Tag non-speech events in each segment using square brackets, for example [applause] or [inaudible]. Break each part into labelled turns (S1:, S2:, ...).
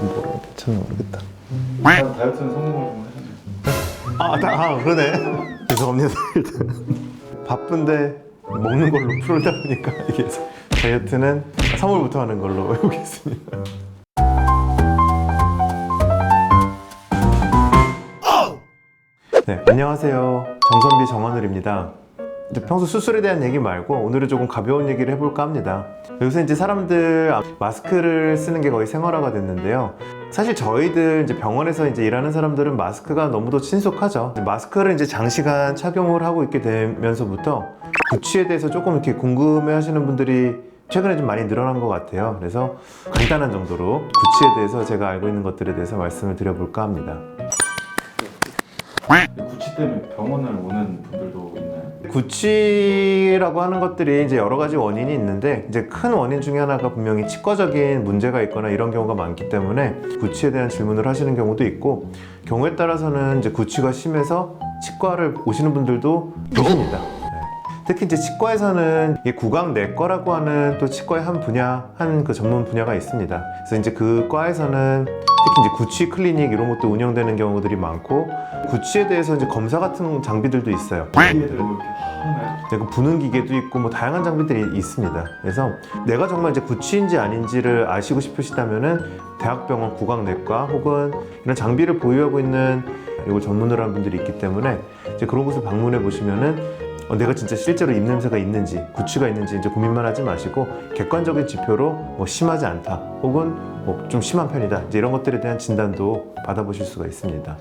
S1: 뭐 괜찮나 모르겠다.
S2: 다이어트는 성공을 좀 하셨네요.
S1: 아, 나, 아 그러네. [laughs] 죄송합니다. 일단 [laughs] 바쁜데 먹는 걸로 풀다 보니까 [laughs] 이게 다이어트는 3월부터 하는 걸로 해보겠습니다. 네, 안녕하세요. 정선비 정원울입니다. 이제 평소 수술에 대한 얘기 말고 오늘은 조금 가벼운 얘기를 해볼까 합니다. 요새 이제 사람들 마스크를 쓰는 게 거의 생활화가 됐는데요. 사실 저희들 이제 병원에서 이제 일하는 사람들은 마스크가 너무도 친숙하죠. 마스크를 이제 장시간 착용을 하고 있게 되면서부터 구취에 대해서 조금 이렇게 궁금해 하시는 분들이 최근에 좀 많이 늘어난 것 같아요. 그래서 간단한 정도로 구취에 대해서 제가 알고 있는 것들에 대해서 말씀을 드려볼까 합니다.
S2: 구취 때문에 병원을 오는 분들도?
S1: 구취라고 하는 것들이 이제 여러 가지 원인이 있는데 이제 큰 원인 중에 하나가 분명히 치과적인 문제가 있거나 이런 경우가 많기 때문에 구취에 대한 질문을 하시는 경우도 있고 경우에 따라서는 이제 구취가 심해서 치과를 오시는 분들도 계십니다. 네. 특히 이제 치과에서는 이 구강 내과라고 하는 또 치과의 한 분야, 한 그 전문 분야가 있습니다. 그래서 이제 그 과에서는 특히 이제 구취 클리닉 이런 것도 운영되는 경우들이 많고 구취에 대해서 이제 검사 같은 장비들도 있어요.
S2: 뭐 하나요?
S1: 그리고 부는 기계도 있고 뭐 다양한 장비들이 있습니다. 그래서 내가 정말 이제 구취인지 아닌지를 아시고 싶으시다면은 대학병원 구강내과 혹은 이런 장비를 보유하고 있는 이걸 전문으로 한 분들이 있기 때문에 이제 그런 곳을 방문해 보시면은 어, 내가 진짜 실제로 입냄새가 있는지 구취가 있는지 이제 고민만 하지 마시고 객관적인 지표로 뭐 심하지 않다 혹은 뭐 좀 심한 편이다 이제 이런 것들에 대한 진단도 받아보실 수가 있습니다.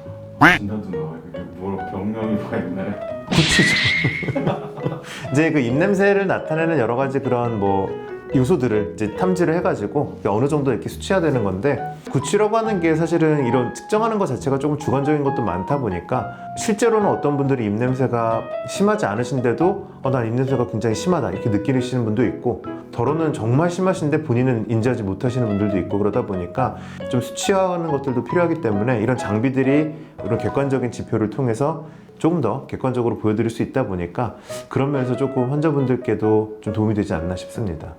S2: 진단도 나와요. 뭐 병명이 뭐가 있나요? [laughs]
S1: 이제 그 입냄새를 나타내는 여러 가지 그런 뭐 요소들을 이제 탐지를 해가지고 어느 정도 이렇게 수치화되는 건데 구취라고 하는 게 사실은 이런 측정하는 것 자체가 조금 주관적인 것도 많다 보니까 실제로는 어떤 분들이 입냄새가 심하지 않으신데도 어, 난 입냄새가 굉장히 심하다 이렇게 느끼시는 분도 있고 더러는 정말 심하신데 본인은 인지하지 못하시는 분들도 있고 그러다 보니까 좀 수치화하는 것들도 필요하기 때문에 이런 장비들이 이런 객관적인 지표를 통해서 조금 더 객관적으로 보여드릴 수 있다 보니까 그런 면에서 조금 환자분들께도 좀 도움이 되지 않나 싶습니다.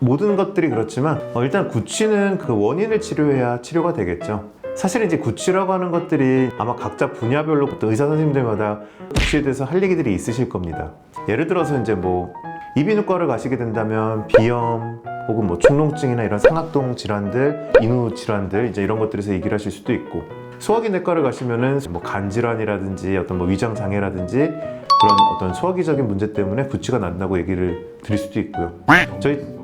S1: 모든 것들이 그렇지만 어, 일단 구취는 그 원인을 치료해야 치료가 되겠죠. 사실 이제 구취라고 하는 것들이 아마 각자 분야별로 어떤 의사 선생님들마다 구취에 대해서 할 얘기들이 있으실 겁니다. 예를 들어서 이제 뭐 이비인후과를 가시게 된다면 비염 혹은 뭐 축농증이나 이런 상악동 질환들, 인후 질환들 이제 이런 것들에서 얘기를 하실 수도 있고 소화기 내과를 가시면은 뭐 간질환이라든지 어떤 뭐 위장 장애라든지 그런 어떤 소화기적인 문제 때문에 구취가 난다고 얘기를 드릴 수도 있고요. 저희.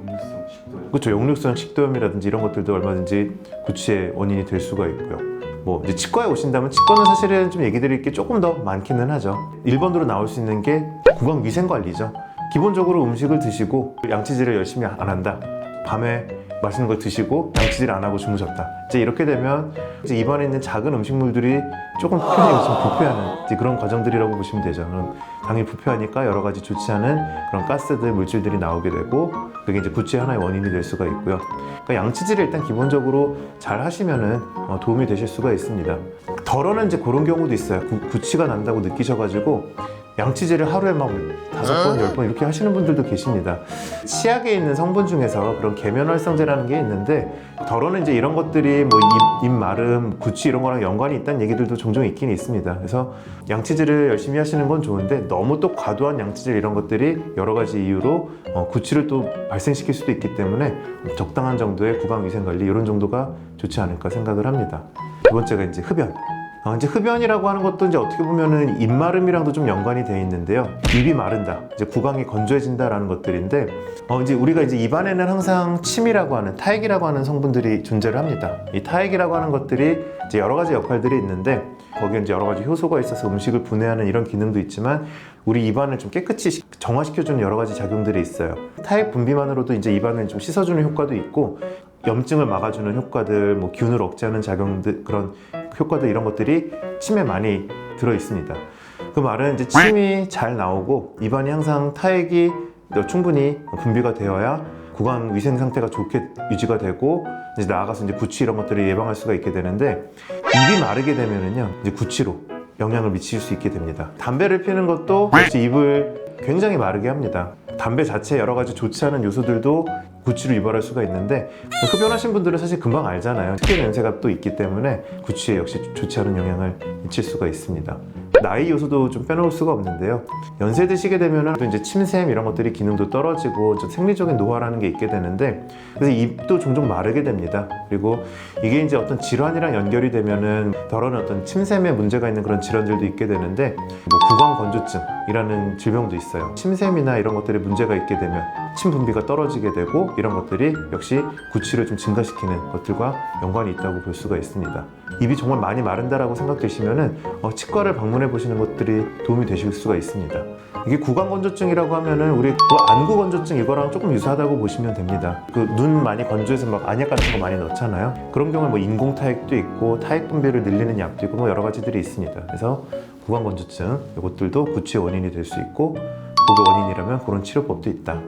S1: 그렇죠. 역류성 식도염이라든지 이런 것들도 얼마든지 구취의 원인이 될 수가 있고요. 뭐 이제 치과에 오신다면 치과는 사실은 좀 얘기 드릴 게 조금 더 많기는 하죠. 1번으로 나올 수 있는 게 구강 위생 관리죠. 기본적으로 음식을 드시고 양치질을 열심히 안 한다. 밤에 맛있는 걸 드시고 양치질 안 하고 주무셨다. 이제 이렇게 되면 이제 입안에 있는 작은 음식물들이 조금 표현이 좀 부패하는 그런 과정들이라고 보시면 되죠. 그럼 당연히 부패하니까 여러 가지 좋지 않은 그런 가스들, 물질들이 나오게 되고 그게 이제 구취의 하나의 원인이 될 수가 있고요. 그러니까 양치질을 일단 기본적으로 잘 하시면은 어, 도움이 되실 수가 있습니다. 덜어는 이제 그런 경우도 있어요. 구, 구취가 난다고 느끼셔가지고 양치질을 하루에 막 다섯 번, 열 번 이렇게 하시는 분들도 계십니다. 치약에 있는 성분 중에서 그런 계면활성제라는 게 있는데 덜어는 이제 이런 것들이 뭐 입, 입 마름, 구취 이런 거랑 연관이 있다는 얘기들도 종종 있긴 있습니다. 그래서 양치질을 열심히 하시는 건 좋은데 너무 또 과도한 양치질 이런 것들이 여러 가지 이유로 어, 구취를 또 발생시킬 수도 있기 때문에 적당한 정도의 구강 위생 관리 이런 정도가 좋지 않을까 생각을 합니다. 두 번째가 이제 흡연. 어, 이제 흡연이라고 하는 것도 이제 어떻게 보면은 입마름이랑도 좀 연관이 되어 있는데요. 입이 마른다. 이제 구강이 건조해진다라는 것들인데, 어, 이제 우리가 이제 입안에는 항상 침이라고 하는 타액이라고 하는 성분들이 존재를 합니다. 이 타액이라고 하는 것들이 이제 여러 가지 역할들이 있는데, 거기에 이제 여러 가지 효소가 있어서 음식을 분해하는 이런 기능도 있지만, 우리 입안을 좀 깨끗이 시- 정화시켜주는 여러 가지 작용들이 있어요. 타액 분비만으로도 이제 입안을 좀 씻어주는 효과도 있고, 염증을 막아주는 효과들, 뭐 균을 억제하는 작용들 그런 효과들 이런 것들이 침에 많이 들어 있습니다. 그 말은 이제 침이 잘 나오고 입안이 항상 타액이 충분히 분비가 되어야 구강 위생 상태가 좋게 유지가 되고 이제 나아가서 이제 구취 이런 것들을 예방할 수가 있게 되는데 입이 마르게 되면은요 이제 구취로 영향을 미칠 수 있게 됩니다. 담배를 피는 것도 역시 입을 굉장히 마르게 합니다. 담배 자체 여러 가지 좋지 않은 요소들도 구취를 유발할 수가 있는데 흡연하신 분들은 사실 금방 알잖아요. 특히 냄새가 또 있기 때문에 구취에 역시 좋지 않은 영향을 미칠 수가 있습니다. 나이 요소도 좀 빼놓을 수가 없는데요. 연세 드시게 되면은 또 이제 침샘 이런 것들이 기능도 떨어지고 좀 생리적인 노화라는 게 있게 되는데 그래서 입도 종종 마르게 됩니다. 그리고 이게 이제 어떤 질환이랑 연결이 되면은 덜어는 어떤 침샘에 문제가 있는 그런 질환들도 있게 되는데 뭐 구강 건조증이라는 질병도 있어요. 침샘이나 이런 것들에 문제가 있게 되면 침 분비가 떨어지게 되고 이런 것들이 역시 구취를 좀 증가시키는 것들과 연관이 있다고 볼 수가 있습니다. 입이 정말 많이 마른다라고 생각되시면은 어, 치과를 방문해 보시는 것들이 도움이 되실 수가 있습니다. 이게 구강 건조증이라고 하면은 우리 그 안구 건조증 이거랑 조금 유사하다고 보시면 됩니다. 그 눈 많이 건조해서 막 안약 같은 거 많이 넣잖아요. 그런 경우에 뭐 인공 타액도 있고 타액 분비를 늘리는 약도 있고 뭐 여러 가지들이 있습니다. 그래서 구강 건조증 이것들도 구취의 원인이 될 수 있고 그게 원인이라면 그런 치료법도 있다.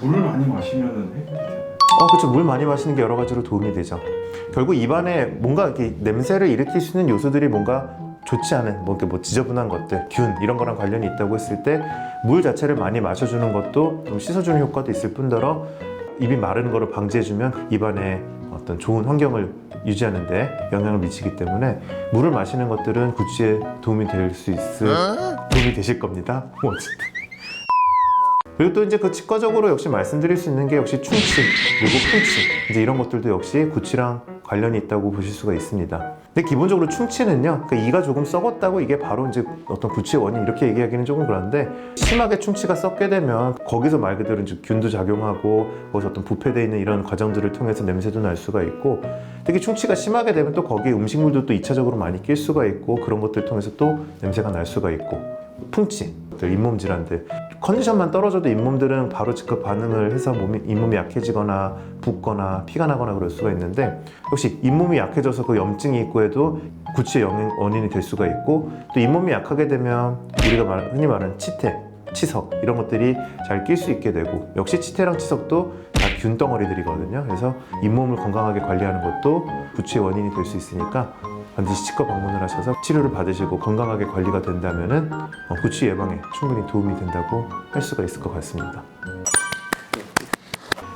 S2: 물을 많이 마시면은 해결되잖아요.
S1: 어, 그렇죠. 물 많이 마시는 게 여러 가지로 도움이 되죠. 결국 입안에 뭔가 이렇게 냄새를 일으킬 수 있는 요소들이 뭔가 좋지 않은 뭐, 이렇게 뭐 지저분한 것들, 균 이런 거랑 관련이 있다고 했을 때 물 자체를 많이 마셔주는 것도 좀 씻어주는 효과도 있을 뿐더러 입이 마르는 거를 방지해주면 입안에 어떤 좋은 환경을 유지하는데 영향을 미치기 때문에 물을 마시는 것들은 구취에 도움이 될 수 있을 도움이 되실 겁니다. 뭐 어쨌든. 그리고 또 이제 그 치과적으로 역시 말씀드릴 수 있는 게 역시 충치 그리고 풍치. 이제 이런 것들도 역시 구취랑 관련이 있다고 보실 수가 있습니다. 근데 기본적으로 충치는요, 그러니까 이가 조금 썩었다고 이게 바로 이제 어떤 구취의 원인 이렇게 얘기하기는 조금 그런데 심하게 충치가 썩게 되면 거기서 말 그대로 이제 균도 작용하고 거기서 어떤 부패되어 있는 이런 과정들을 통해서 냄새도 날 수가 있고 특히 충치가 심하게 되면 또 거기에 음식물도 또 2차적으로 많이 낄 수가 있고 그런 것들 통해서 또 냄새가 날 수가 있고. 풍치 잇몸 질환들. 컨디션만 떨어져도 잇몸들은 바로 즉각 반응을 해서 몸이 잇몸이 약해지거나 붓거나 피가 나거나 그럴 수가 있는데 역시 잇몸이 약해져서 그 염증이 있고 해도 구취의 영- 원인이 될 수가 있고 또 잇몸이 약하게 되면 우리가 말, 흔히 말하는 치태 치석 이런 것들이 잘 낄 수 있게 되고 역시 치태랑 치석도 다 균 덩어리들이거든요. 그래서 잇몸을 건강하게 관리하는 것도 구취의 원인이 될 수 있으니까 반드시 치과 방문을 하셔서 치료를 받으시고 건강하게 관리가 된다면은 어, 구취 예방에 충분히 도움이 된다고 할 수가 있을 것 같습니다.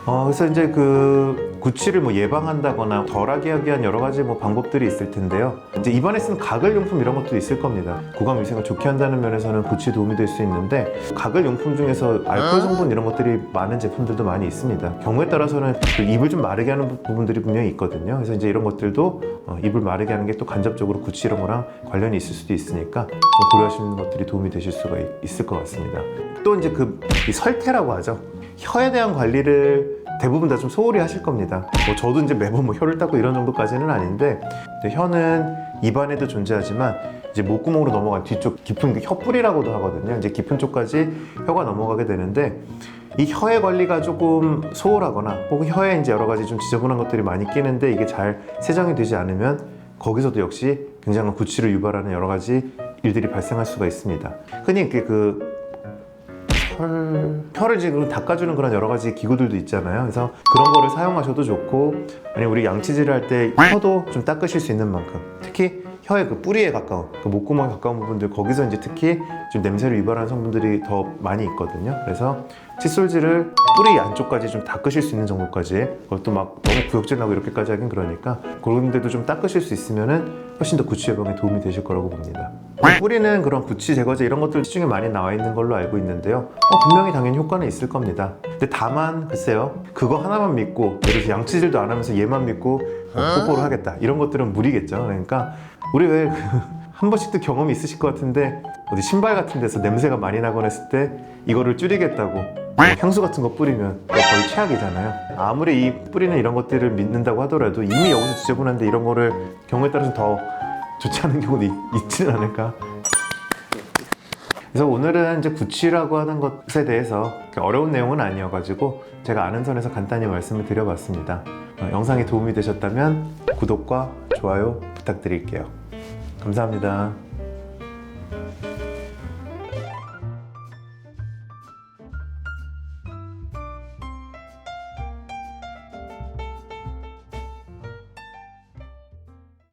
S1: 어, 그래서 이제 그 구취를 뭐 예방한다거나 덜하게 하기 위한 여러 가지 뭐 방법들이 있을 텐데요. 이제 입안에 쓰는 가글 용품 이런 것도 있을 겁니다. 구강 위생을 좋게 한다는 면에서는 구취에 도움이 될 수 있는데 가글 용품 중에서 알코올 성분 이런 것들이 많은 제품들도 많이 있습니다. 경우에 따라서는 그 입을 좀 마르게 하는 부- 부분들이 분명히 있거든요. 그래서 이제 이런 것들도 어, 입을 마르게 하는 게 또 간접적으로 구취 이런 거랑 관련이 있을 수도 있으니까 좀 고려하시는 것들이 도움이 되실 수가 있, 있을 것 같습니다. 또 이제 그이 설태라고 하죠. 혀에 대한 관리를 대부분 다 좀 소홀히 하실 겁니다. 뭐 저도 이제 매번 뭐 혀를 닦고 이런 정도까지는 아닌데 혀는 입안에도 존재하지만 이제 목구멍으로 넘어간 뒤쪽 깊은 그 혀뿌리라고도 하거든요. 이제 깊은 쪽까지 혀가 넘어가게 되는데 이 혀의 관리가 조금 소홀하거나 혹은 혀에 이제 여러 가지 좀 지저분한 것들이 많이 끼는데 이게 잘 세정이 되지 않으면 거기서도 역시 굉장한 구취를 유발하는 여러 가지 일들이 발생할 수가 있습니다. 흔히 그 혈, 혈을 지금 닦아주는 그런 여러 가지 기구들도 있잖아요. 그래서 그런 거를 사용하셔도 좋고, 아니 우리 양치질을 할 때 혀도 좀 닦으실 수 있는 만큼, 특히 혀의 그 뿌리에 가까운, 그 목구멍에 가까운 부분들 거기서 이제 특히 좀 냄새를 유발하는 성분들이 더 많이 있거든요. 그래서 칫솔질을 뿌리 안쪽까지 좀 닦으실 수 있는 정도까지, 그것도 막 너무 구역질 나고 이렇게까지 하긴 그러니까 그런 데도 좀 닦으실 수 있으면은 훨씬 더 구취 예방에 도움이 되실 거라고 봅니다. 뿌리는 그런 구취 제거제 이런 것들 시중에 많이 나와 있는 걸로 알고 있는데요. 어, 분명히 당연히 효과는 있을 겁니다. 근데 다만 글쎄요, 그거 하나만 믿고 예를 들어서 양치질도 안 하면서 얘만 믿고 어, 뽀뽀를 하겠다 이런 것들은 무리겠죠. 그러니까 우리 왜 [laughs] 한 번씩도 경험이 있으실 것 같은데 어디 신발 같은 데서 냄새가 많이 나거나 했을 때 이거를 줄이겠다고 뭐 향수 같은 거 뿌리면 거의 최악이잖아요. 아무리 이 뿌리는 이런 것들을 믿는다고 하더라도 이미 여기서 지저분한데 이런 거를 경우에 따라서 더 좋지 않은 경우도 있, 있지는 않을까 그래서 오늘은 이제 구취라고 하는 것에 대해서 어려운 내용은 아니어가지고 제가 아는 선에서 간단히 말씀을 드려봤습니다. 어, 영상이 도움이 되셨다면 구독과 좋아요 부탁드릴게요. 감사합니다.